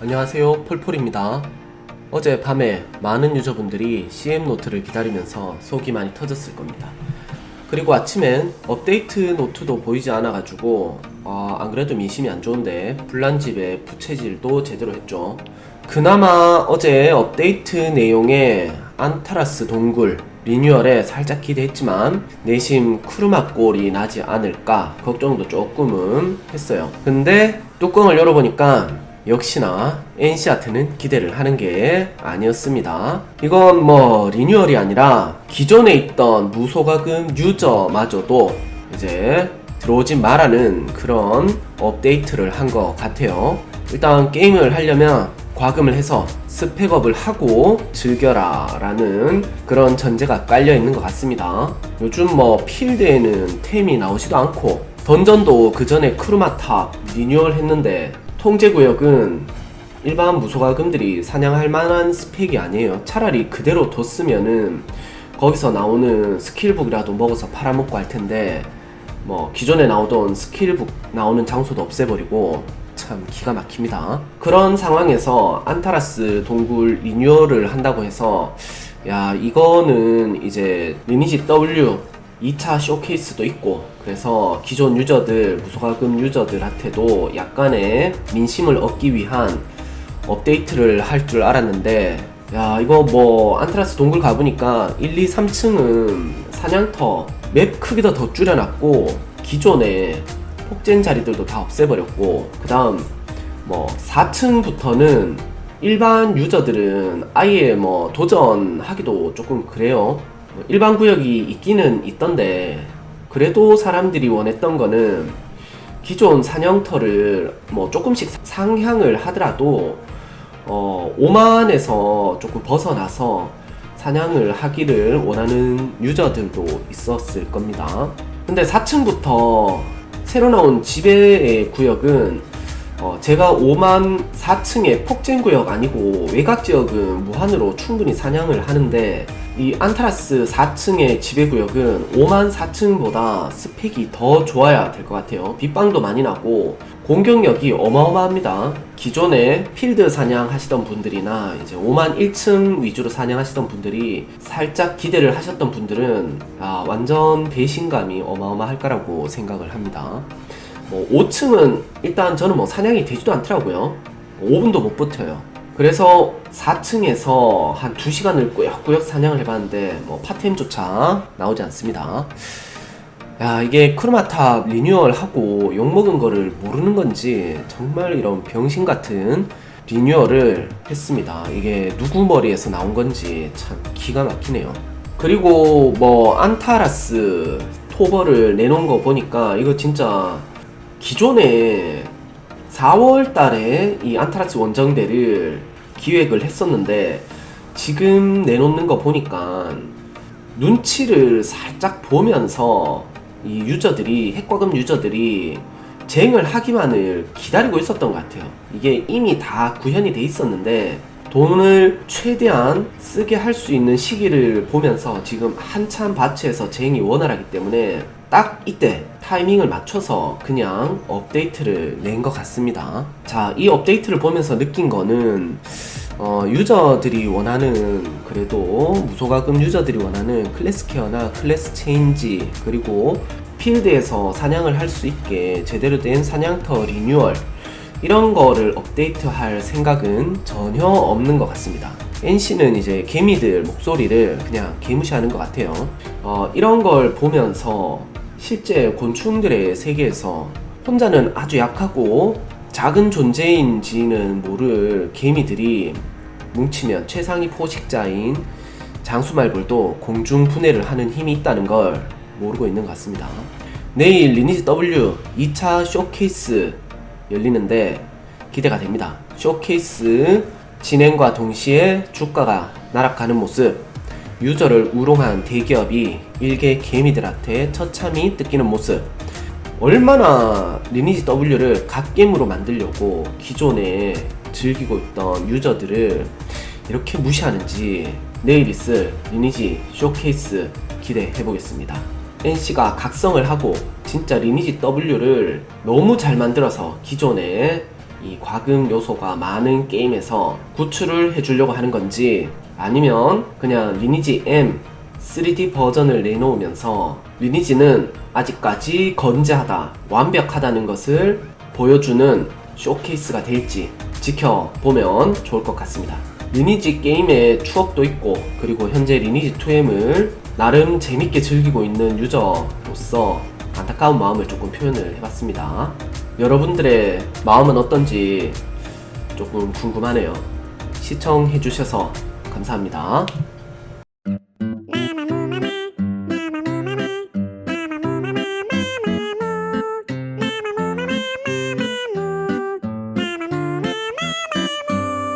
안녕하세요 폴폴입니다. 어제 밤에 많은 유저분들이 CM노트를 기다리면서 속이 많이 터졌을 겁니다. 그리고 아침엔 업데이트 노트도 보이지 않아가지고 아, 안 그래도 민심이 안 좋은데 불난집에 부채질도 제대로 했죠. 그나마 어제 업데이트 내용에 안타라스 동굴 리뉴얼에 살짝 기대했지만 내심 쿠르마 꼴이 나지 않을까 걱정도 조금은 했어요. 근데 뚜껑을 열어보니까 역시나 NC아트는 기대를 하는 게 아니었습니다. 이건 뭐 리뉴얼이 아니라 기존에 있던 무소가금 유저마저도 이제 들어오지 말라는 그런 업데이트를 한 것 같아요. 일단 게임을 하려면 과금을 해서 스펙업을 하고 즐겨라 라는 그런 전제가 깔려 있는 것 같습니다. 요즘 뭐 필드에는 템이 나오지도 않고 던전도 그 전에 크루마탑 리뉴얼 했는데 통제구역은 일반 무소가금들이 사냥할 만한 스펙이 아니에요. 차라리 그대로 뒀으면은 거기서 나오는 스킬북이라도 먹어서 팔아먹고 할 텐데 뭐 기존에 나오던 스킬북 나오는 장소도 없애버리고 참 기가 막힙니다. 그런 상황에서 안타라스 동굴 리뉴얼을 한다고 해서 야 이거는 이제 리니지 W 2차 쇼케이스도 있고 그래서 기존 유저들 무소가금 유저들한테도 약간의 민심을 얻기 위한 업데이트를 할 줄 알았는데 야 이거 뭐 안트라스 동굴 가보니까 1, 2, 3층은 사냥터 맵 크기도 더 줄여놨고 기존에 폭젠 자리들도 다 없애버렸고 그 다음 뭐 4층부터는 일반 유저들은 아예 뭐 도전하기도 조금 그래요. 뭐 일반 구역이 있기는 있던데 그래도 사람들이 원했던 거는 기존 사냥터를 뭐 조금씩 상향을 하더라도 어 5만에서 조금 벗어나서 사냥을 하기를 원하는 유저들도 있었을 겁니다. 근데 4층부터 새로 나온 지배의 구역은 어, 제가 5만 4층의 폭진 구역 아니고 외곽 지역은 무한으로 충분히 사냥을 하는데 이 안타라스 4층의 지배 구역은 5만 4층보다 스펙이 더 좋아야 될 것 같아요. 빗방도 많이 나고 공격력이 어마어마합니다. 기존에 필드 사냥 하시던 분들이나 이제 5만 1층 위주로 사냥하시던 분들이 살짝 기대를 하셨던 분들은 아, 완전 배신감이 어마어마할 거라고 생각을 합니다. 뭐 5층은 일단 저는 뭐 사냥이 되지도 않더라고요. 5분도 못 버텨요. 그래서 4층에서 한 2시간을 꾸역꾸역 사냥을 해봤는데 뭐 파템조차 나오지 않습니다. 야 이게 크로마탑 리뉴얼하고 욕먹은 거를 모르는 건지 정말 이런 병신 같은 리뉴얼을 했습니다. 이게 누구 머리에서 나온 건지 참 기가 막히네요. 그리고 뭐 안타라스 토버를 내놓은 거 보니까 이거 진짜 기존에 4월 달에 이 안타라스 원정대를 기획을 했었는데 지금 내놓는 거 보니까 눈치를 살짝 보면서 이 유저들이 핵과금 유저들이 쟁을 하기만을 기다리고 있었던 것 같아요. 이게 이미 다 구현이 돼 있었는데 돈을 최대한 쓰게 할 수 있는 시기를 보면서 지금 한참 바치에서 쟁이 원활하기 때문에 딱 이때 타이밍을 맞춰서 그냥 업데이트를 낸 것 같습니다. 자, 이 업데이트를 보면서 느낀 거는 어, 유저들이 원하는 그래도 무소가금 유저들이 원하는 클래스 케어나 클래스 체인지 그리고 필드에서 사냥을 할 수 있게 제대로 된 사냥터 리뉴얼 이런 거를 업데이트할 생각은 전혀 없는 것 같습니다. NC는 이제 개미들 목소리를 그냥 개무시하는 것 같아요. 어, 이런 걸 보면서 실제 곤충들의 세계에서 혼자는 아주 약하고 작은 존재인지는 모를 개미들이 뭉치면 최상위 포식자인 장수말벌도 공중 분해를 하는 힘이 있다는 걸 모르고 있는 것 같습니다. 내일 리니지 W 2차 쇼케이스 열리는데 기대가 됩니다. 쇼케이스 진행과 동시에 주가가 나락가는 모습, 유저를 우롱한 대기업이 일개 개미들한테 처참히 뜯기는 모습, 얼마나 리니지 W를 갓겜으로 만들려고 기존에 즐기고 있던 유저들을 이렇게 무시하는지 내일 있을 리니지 쇼케이스 기대해 보겠습니다. NC가 각성을 하고 진짜 리니지 W를 너무 잘 만들어서 기존에 이 과금 요소가 많은 게임에서 구출을 해주려고 하는 건지 아니면 그냥 리니지 M 3D 버전을 내놓으면서 리니지는 아직까지 건재하다, 완벽하다는 것을 보여주는 쇼케이스가 될지 지켜보면 좋을 것 같습니다. 리니지 게임의 추억도 있고 그리고 현재 리니지 2M을 나름 재밌게 즐기고 있는 유저로서 안타까운 마음을 조금 표현을 해봤습니다. 여러분들의 마음은 어떤지 조금 궁금하네요. 시청해주셔서 감사합니다.